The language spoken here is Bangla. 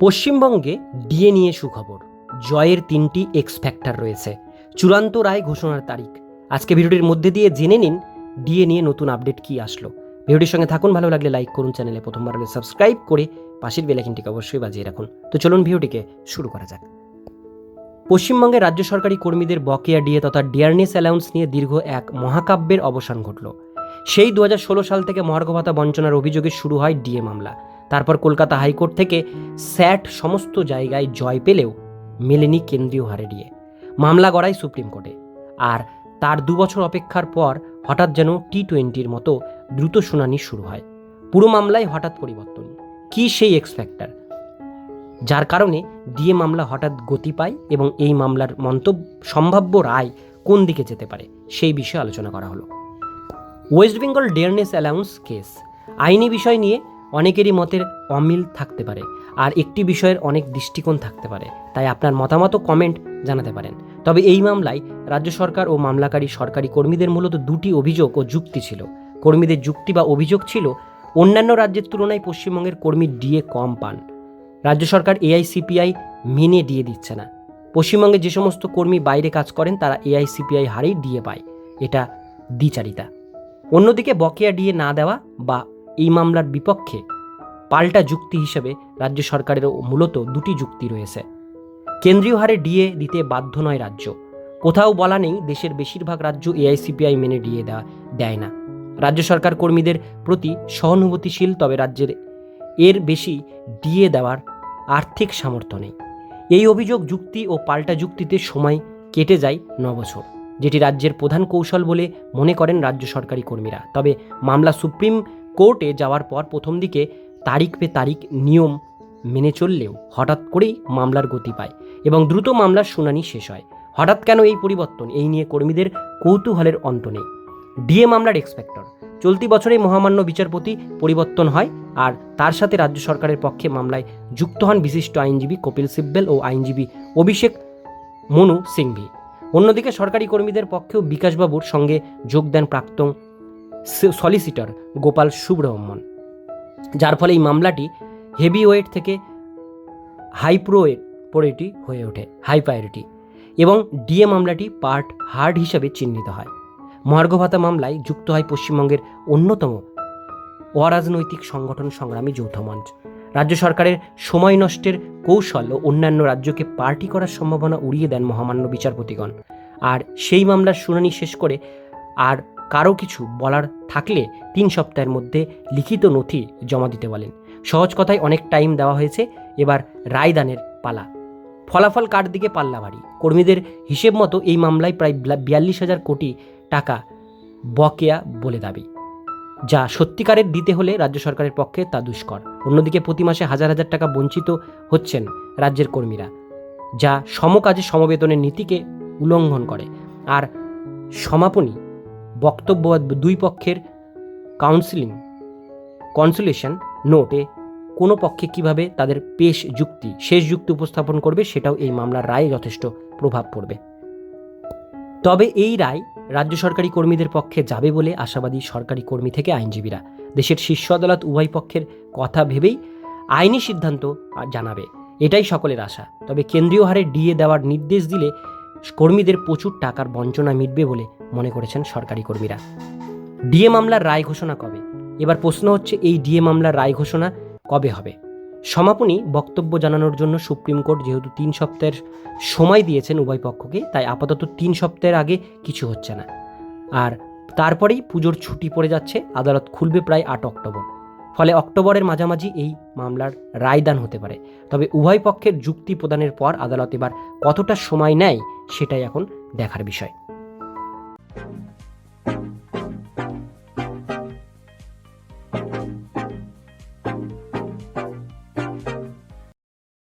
পশ্চিমবঙ্গে ডিএ নিয়ে সুখবর। জয়ের তিনটি এক্স ফ্যাক্টর রয়েছে। চূড়ান্ত রায় ঘোষণার তারিখ। আজকে ভিডিওটির মধ্যে দিয়ে জেনে নিন ডিএ নিয়ে নতুন আপডেট কি আসলো। ভিডিওটির সঙ্গে থাকুন, ভালো লাগলে লাইক করুন, চ্যানেলে প্রথমবার হলে সাবস্ক্রাইব করে পাশের বেলাইকিনটিকে অবশ্যই বাজিয়ে রাখুন। তো চলুন ভিডিওটিকে শুরু করা যাক। পশ্চিমবঙ্গের রাজ্য সরকারি কর্মীদের বকেয়া ডিএ তথা ডিয়ারনেস অ্যালাউন্স নিয়ে দীর্ঘ এক মহাকাব্যের অবসান ঘটল। সেই দু হাজার ষোলো সাল থেকে মহার্ঘ ভাতা বঞ্চনার অভিযোগে শুরু হয় ডিএ মামলা। তারপর কলকাতা হাইকোর্ট থেকে স্যাট সমস্ত জায়গায় জয় পেলেও মেলেনি কেন্দ্রীয় হারে দিয়ে মামলা গড়ায় সুপ্রিম কোর্টে। আর তার দু বছর অপেক্ষার পর হঠাৎ যেন টি টোয়েন্টির মতো দ্রুত শুনানি শুরু হয়। পুরো মামলায় হঠাৎ পরিবর্তন। কি সেই এক্স ফ্যাক্টর যার কারণে ডিএ মামলা হঠাৎ গতি পায় এবং এই মামলার মন্তব্য, সম্ভাব্য রায় কোন দিকে যেতে পারে, সেই বিষয়ে আলোচনা করা হলো। West Bengal dearness allowance case. আইনি বিষয় নিয়ে অনেকেরই মতের অমিল থাকতে পারে, আর একটি বিষয়ের অনেক দৃষ্টিকোণ থাকতে পারে, তাই আপনার মতামত কমেন্ট জানাতে পারেন। তবে এই মামলায় রাজ্য সরকার ও মামলাকারী সরকারি কর্মীদের মূলত দুটি অভিযোগ ও যুক্তি ছিল। কর্মীদের যুক্তি বা অভিযোগ ছিল, অন্যান্য রাজ্যের তুলনায় পশ্চিমবঙ্গের কর্মী ডিএ কম পান। রাজ্য সরকার এআইসিপিআই মেনে দিয়ে দিচ্ছে না। পশ্চিমবঙ্গে যে সমস্ত কর্মী বাইরে কাজ করেন, তারা এআইসিপিআই হারেই ডিএ পায়। এটা দ্বিচারিতা। অন্যদিকে বকেয়া ডিএ না দেওয়া বা এই মামলার বিপক্ষে পাল্টা যুক্তি হিসেবে রাজ্য সরকারের মূলত দুটি যুক্তি রয়েছে। কেন্দ্রীয় হারে ডিএ দিতে বাধ্য নয় রাজ্য। কোথাও বলা নেই দেশের বেশিরভাগ রাজ্য এআইসিপিআই মেনে ডিএ দেওয়া দেয় না। রাজ্য সরকার কর্মীদের প্রতি সহানুভূতিশীল, তবে রাজ্যের এর বেশি ডিএ দেওয়ার আর্থিক সামর্থ্য নেই। এই অভিযোগ যুক্তি ও পাল্টা যুক্তিতে সময় কেটে যায় ন বছর যেটি রাজ্যের প্রধান কৌশল বলে মনে করেন রাজ্য সরকারি কর্মীরা। তবে মামলা সুপ্রিম কোর্টে যাওয়ার পর প্রথম দিকে তারিখ পে তারিখ নিয়ম মেনে চললেও হঠাৎ করেই মামলার গতি পায় এবং দ্রুত মামলার শুনানি শেষ হয়। হঠাৎ কেন এই পরিবর্তন? এই নিয়ে কর্মীদের কৌতূহলের অন্ত নেই। ডিএ মামলার এক্সপেক্টর চলতি বছরে মহামান্য বিচারপতি পরিবর্তন হয় আর তার সাথে রাজ্য সরকারের পক্ষে মামলায় যুক্ত হন বিশিষ্ট আইনজীবী কপিল সিব্বেল ও আইনজীবী অভিষেক মনু সিংভি। অন্যদিকে সরকারি কর্মীদের পক্ষেও বিকাশবাবুর সঙ্গে যোগ দেন প্রাক্তন সলিসিটর গোপাল সুব্রহ্মণ্যন যার ফলে এই মামলাটি হেভি ওয়েট থেকে হাই প্রায়োরিটি হয়ে ওঠে হাই প্রায়োরিটি এবং ডিএ মামলাটি পার্ট হার্ড হিসাবে চিহ্নিত হয়। মহার্ঘ ভাতা মামলায় যুক্ত হয় পশ্চিমবঙ্গের অন্যতম অরাজনৈতিক সংগঠন সংগ্রামী যৌথ মঞ্চ। রাজ্য সরকারের সময় নষ্টের কৌশল ও অন্যান্য রাজ্যকে পার্টি করার সম্ভাবনা উড়িয়ে দেন মহামান্য বিচারপতিগণ। আর সেই মামলার শুনানি শেষ করে আর কারও কিছু বলার থাকলে তিন সপ্তাহের মধ্যে লিখিত নথি জমা দিতে বলেন। সহজ কথায় অনেক টাইম দেওয়া হয়েছে, এবার রায়দানের পালা। ফলাফল কার দিকে পাল্লা ভারী? কর্মীদের হিসেব মতো এই মামলায় প্রায় বিয়াল্লিশ হাজার কোটি টাকা বকেয়া বলে দাবি। যা সত্যিকারের দিতে হলে রাজ্য সরকারের পক্ষে তা দুষ্কর। অন্যদিকে প্রতি মাসে হাজার হাজার টাকা বঞ্চিত হচ্ছেন রাজ্যের কর্মীরা, যা সমকাজে সমবেতনের নীতিকে উল্লঙ্ঘন করে। আর সমাপনী বক্তব্য দুই পক্ষের কাউন্সিলিং কনসুলেশন নোটে কোনো পক্ষে কীভাবে তাদের পেশ যুক্তি, শেষ যুক্তি উপস্থাপন করবে সেটাও এই মামলার রায়ে যথেষ্ট প্রভাব পড়বে। তবে এই রায় রাজ্য সরকারি কর্মীদের পক্ষে যাবে বলে আশাবাদী সরকারি কর্মী থেকে আইনজীবীরা। দেশের শীর্ষ আদালত উভয় পক্ষের কথা ভেবেই আইনি সিদ্ধান্ত জানাবে, এটাই সকলের আশা। তবে কেন্দ্রীয় হারে ডিএ দেওয়ার নির্দেশ দিলে কর্মীদের প্রচুর টাকার বঞ্চনা মিটবে বলে মনে করেছেন সরকারি কর্মীরা। ডিএ মামলার রায় ঘোষণা কবে? এবার প্রশ্ন হচ্ছে, এই ডিএ মামলার রায় ঘোষণা কবে হবে? সমাপনী বক্তব্য জানানোর জন্য সুপ্রিম কোর্ট যেহেতু তিন সপ্তাহের সময় দিয়েছেন উভয় পক্ষকে, তাই আপাতত তিন সপ্তাহের আগে কিছু হচ্ছে না। আর তারপরেই পুজোর ছুটি পড়ে যাচ্ছে, আদালত খুলবে প্রায় আট অক্টোবর। ফলে অক্টোবরের মাঝামাঝি এই মামলার রায়দান হতে পারে। তবে উভয় পক্ষের যুক্তি প্রদানের পর আদালত এবার কতটা সময় নেয় সেটাই এখন দেখার বিষয়।